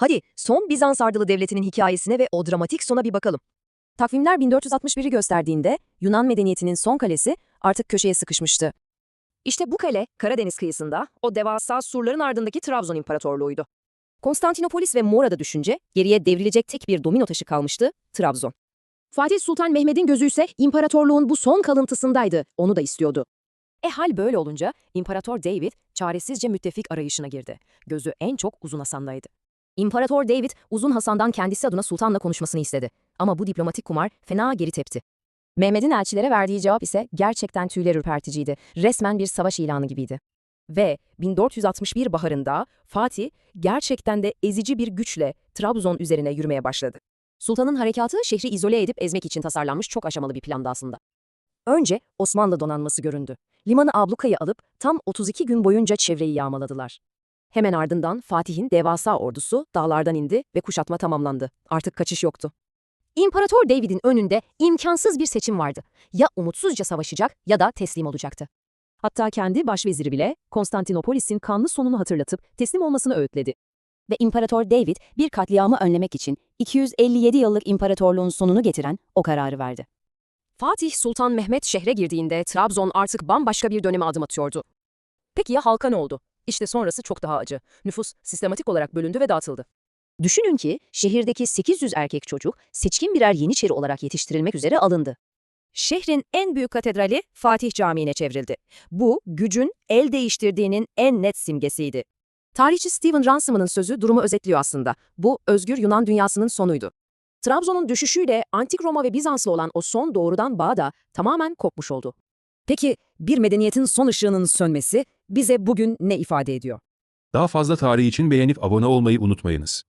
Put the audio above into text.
Hadi son Bizans Ardılı Devleti'nin hikayesine ve o dramatik sona bir bakalım. Takvimler 1461'i gösterdiğinde Yunan medeniyetinin son kalesi artık köşeye sıkışmıştı. İşte bu kale Karadeniz kıyısında o devasa surların ardındaki Trabzon İmparatorluğu'ydu. Konstantinopolis ve Mora'da düşünce geriye devrilecek tek bir domino taşı kalmıştı, Trabzon. Fatih Sultan Mehmet'in gözü ise imparatorluğun bu son kalıntısındaydı, onu da istiyordu. E hal böyle olunca İmparator David çaresizce müttefik arayışına girdi. Gözü en çok Uzun Hasan'daydı. İmparator David, Uzun Hasan'dan kendisi adına sultanla konuşmasını istedi. Ama bu diplomatik kumar fena geri tepti. Mehmet'in elçilere verdiği cevap ise gerçekten tüyler ürperticiydi. Resmen bir savaş ilanı gibiydi. Ve 1461 baharında Fatih gerçekten de ezici bir güçle Trabzon üzerine yürümeye başladı. Sultanın harekatı şehri izole edip ezmek için tasarlanmış çok aşamalı bir plandı aslında. Önce Osmanlı donanması göründü. Limanı ablukayı alıp tam 32 gün boyunca çevreyi yağmaladılar. Hemen ardından Fatih'in devasa ordusu dağlardan indi ve kuşatma tamamlandı. Artık kaçış yoktu. İmparator David'in önünde imkansız bir seçim vardı. Ya umutsuzca savaşacak ya da teslim olacaktı. Hatta kendi başveziri bile Konstantinopolis'in kanlı sonunu hatırlatıp teslim olmasını öğütledi. Ve İmparator David bir katliamı önlemek için 257 yıllık imparatorluğun sonunu getiren o kararı verdi. Fatih Sultan Mehmet şehre girdiğinde Trabzon artık bambaşka bir döneme adım atıyordu. Peki ya halka ne oldu? İşte sonrası çok daha acı. Nüfus sistematik olarak bölündü ve dağıtıldı. Düşünün ki şehirdeki 800 erkek çocuk seçkin birer Yeniçeri olarak yetiştirilmek üzere alındı. Şehrin en büyük katedrali Fatih Camii'ne çevrildi. Bu, gücün el değiştirdiğinin en net simgesiydi. Tarihçi Stephen Ransom'ın sözü durumu özetliyor aslında. Bu, özgür Yunan dünyasının sonuydu. Trabzon'un düşüşüyle Antik Roma ve Bizans'la olan o son doğrudan bağ da tamamen kopmuş oldu. Peki bir medeniyetin son ışığının sönmesi bize bugün ne ifade ediyor? Daha fazla tarih için beğenip abone olmayı unutmayınız.